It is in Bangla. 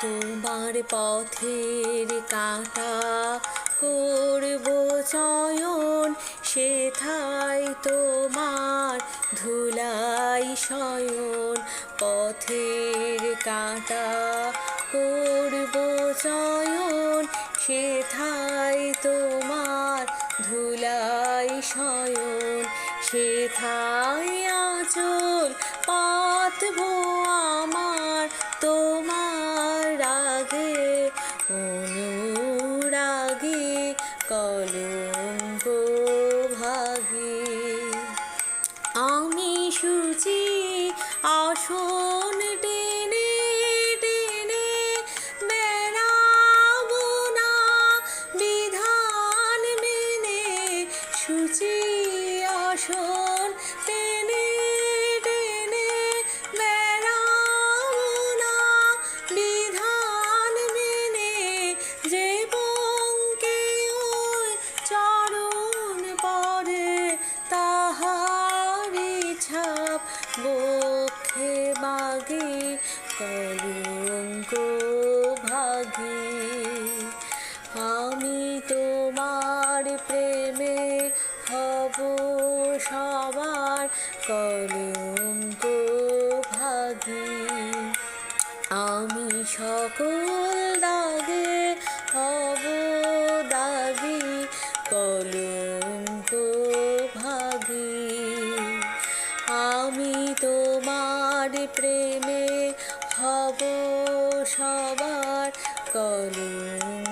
তোমার পথের কাটা করব চয়ন, সেথায় তোমার ধুলাই শয়ন। পথের কাটা করব চয়ন, সেথায় তোমার ধুলাই শয়ন। সেথায় অনুরাগে কলঙ্ক ভাগে। আমি সুচি আসন বাগে কলঙ্ক ভাগে। আমি তোমার প্রেমে হব সবার কলঙ্ক ভাগে। আমি সকল প্রেমে হব সবার কলঙ্ক